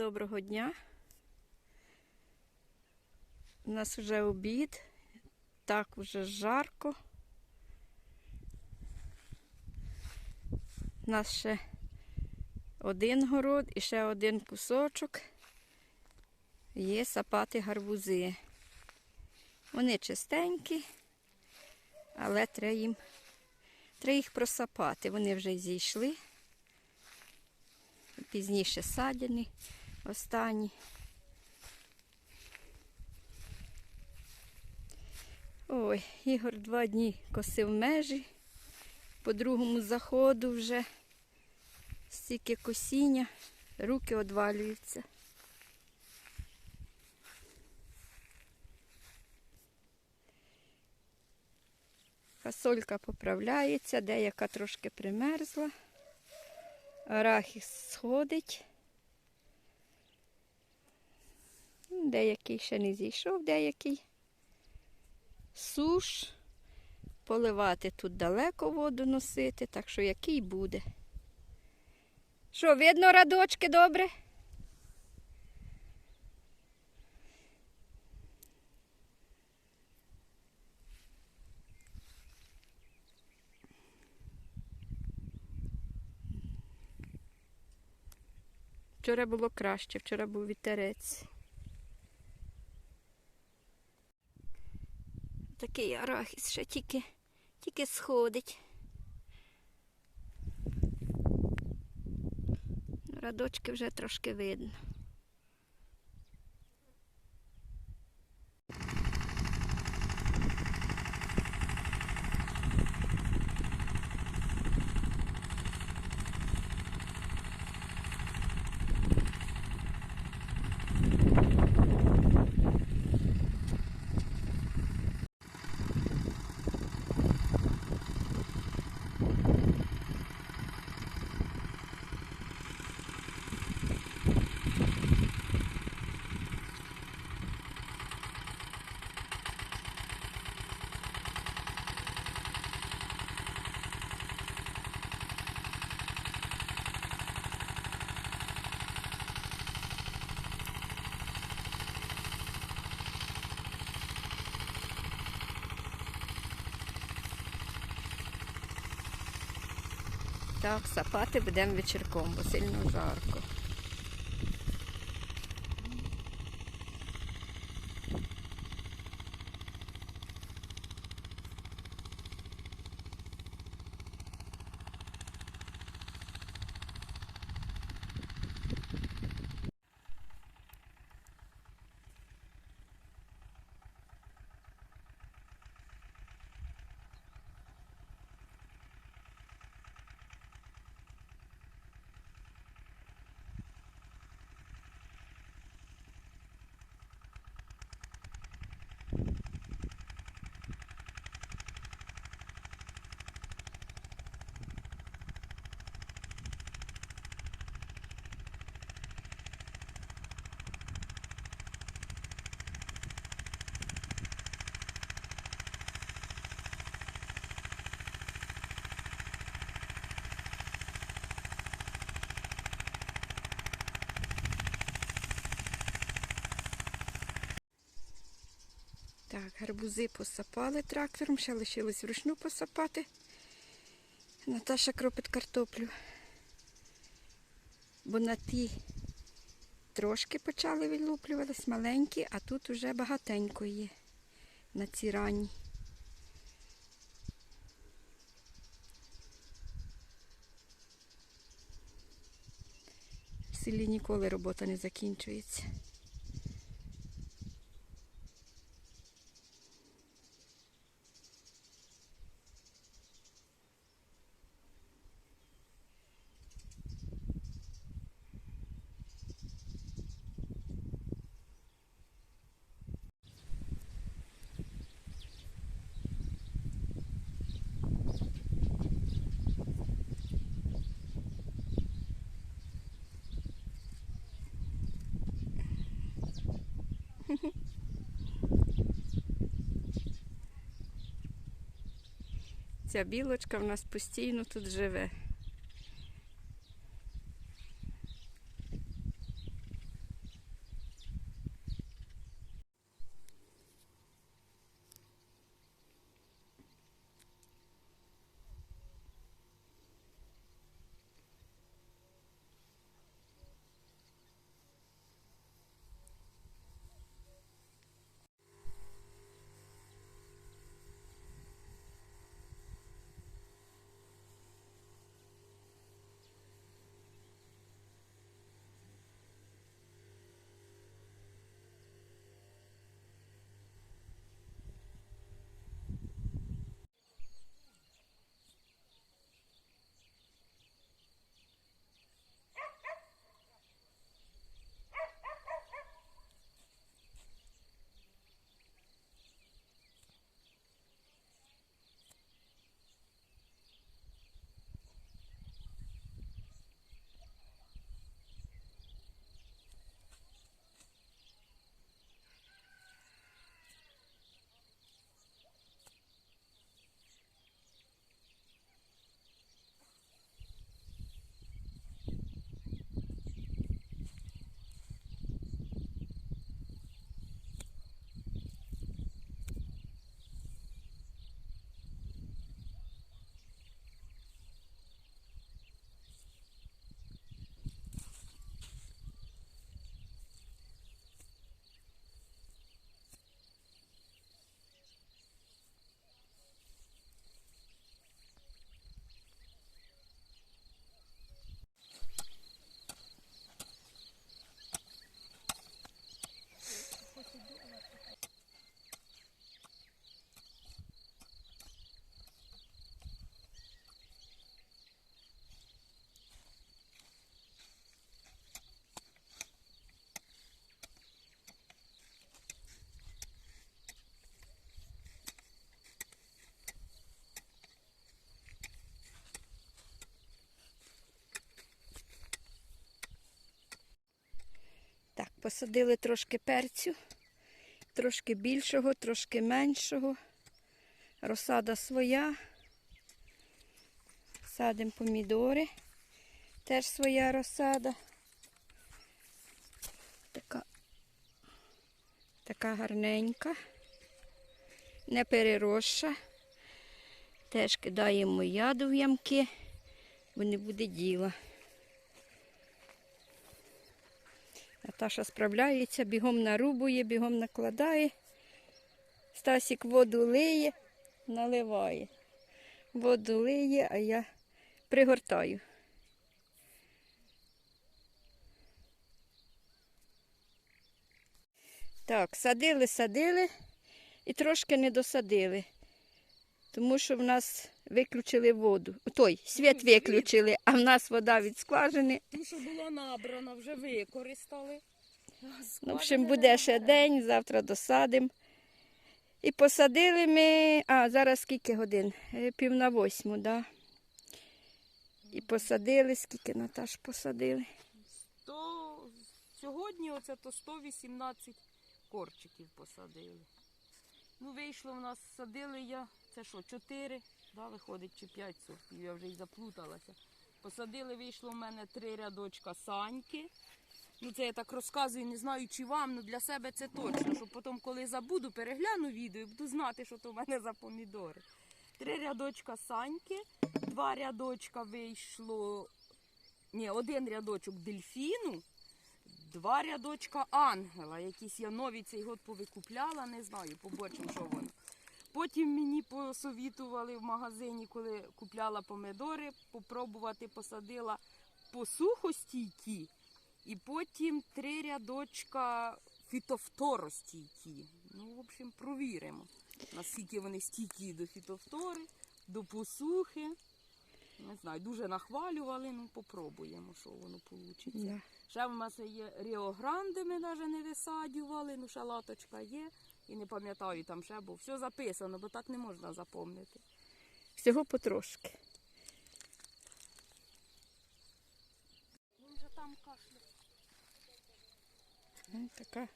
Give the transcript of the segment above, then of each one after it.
доброго дня. У нас вже обід, так вже жарко. У нас ще один город і ще один кусочок. Є сапати гарбузи. Вони чистенькі, але треба їм треба їх просапати. Вони вже зійшли. Пізніше садяні, останні. Ой, Ігор два дні косив межі. По другому заходу вже стільки косіння, руки одвалюються. Фасолька поправляється, деяка трошки примерзла. Арахіс сходить. Деякий ще не зійшов, деякий суш. Поливати тут далеко воду носити, так що який буде. Що, видно радочки добре? Вчора було краще, вчора був вітерець. Такий арахіс ще тільки, тільки сходить. Радочки вже трошки видно. Так, сапати будемо вечірком, бо сильно жарко. Так, гарбузи посапали трактором, ще лишилось вручну посапати. Наташа кропить картоплю. Бо на ті трошки почали вилуплюватись, маленькі, а тут уже багатенько є на ці ранні. В селі ніколи робота не закінчується. Ця білочка в нас постійно тут живе. Посадили трошки перцю, трошки більшого, трошки меншого. Розсада своя. Садимо помідори. Теж своя розсада. Така, така гарненька, не переросша. Теж кидаємо яду в ямки, бо не буде діла. Наташа справляється, бігом нарубує, бігом накладає. Стасік воду лиє, наливає. Воду лиє, а я пригортаю. Так, садили, садили і трошки не досадили. Тому що в нас виключили воду. Той, світ виключили, а в нас вода від скважини. Ту, що була набрана, вже використали. В общем, буде ще день, завтра досадимо. І посадили ми, а зараз скільки годин? Е, Пів на восьму, так. Да? І посадили, скільки Наташ посадили. То сьогодні оце то 118 корчиків посадили. Ну, вийшло в нас, садили я, це що, 4, да, виходить, чи 5 сортів, я вже й заплуталася. Посадили, вийшло в мене три рядочка саньки. Ну, це я так розказую, не знаю, чи вам, ну для себе це точно, щоб потім, коли забуду, перегляну відео і буду знати, що то в мене за помідори. Три рядочка саньки, два рядочка вийшло, ні, один рядочок дельфіну, два рядочка ангела. Якісь я нові цей год повикупляла, не знаю, побачимо, що воно. Потім мені посовітували в магазині, коли купляла помидори, попробувати посадила посухостійкі. І потім три рядочка фітофторостійкі. Ну, в общем, провіримо, наскільки вони стійкі до фітофтори, до посухи. Не знаю, дуже нахвалювали, ну попробуємо, що воно вийде. Ще в нас є Ріогранди, ми навіть не висаджували, ну ще латочка є. І не пам'ятаю там ще, бо все записано, бо так не можна запомнити. Всього потрошки. Він же там кашляє. Ось така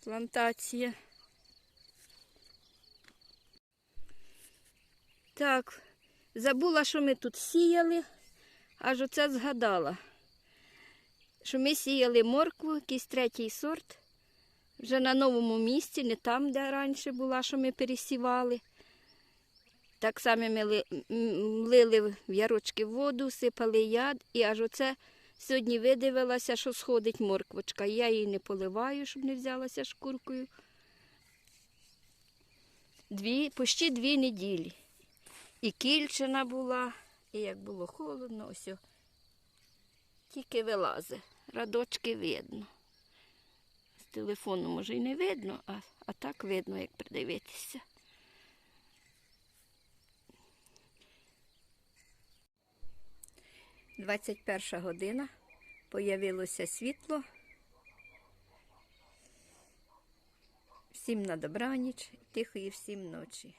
плантація. Так, забула, що ми тут сіяли, аж оце згадала. Що ми сіяли моркву, якийсь третій сорт. Вже на новому місці, не там, де раніше була, що ми пересівали. Так само ми лили в ярочки воду, сипали яд, і аж оце Сьогодні видивилася, що сходить морквочка. Я її не поливаю, щоб не взялася шкуркою. Дві, почти дві неділі. І кільчина була, і як було холодно, ось тільки вилазе. Радочки видно. З телефону може і не видно, а, а так видно, як придивитися. Двадцять перша година. Появилося світло. Всім на добраніч, тихої всім ночі.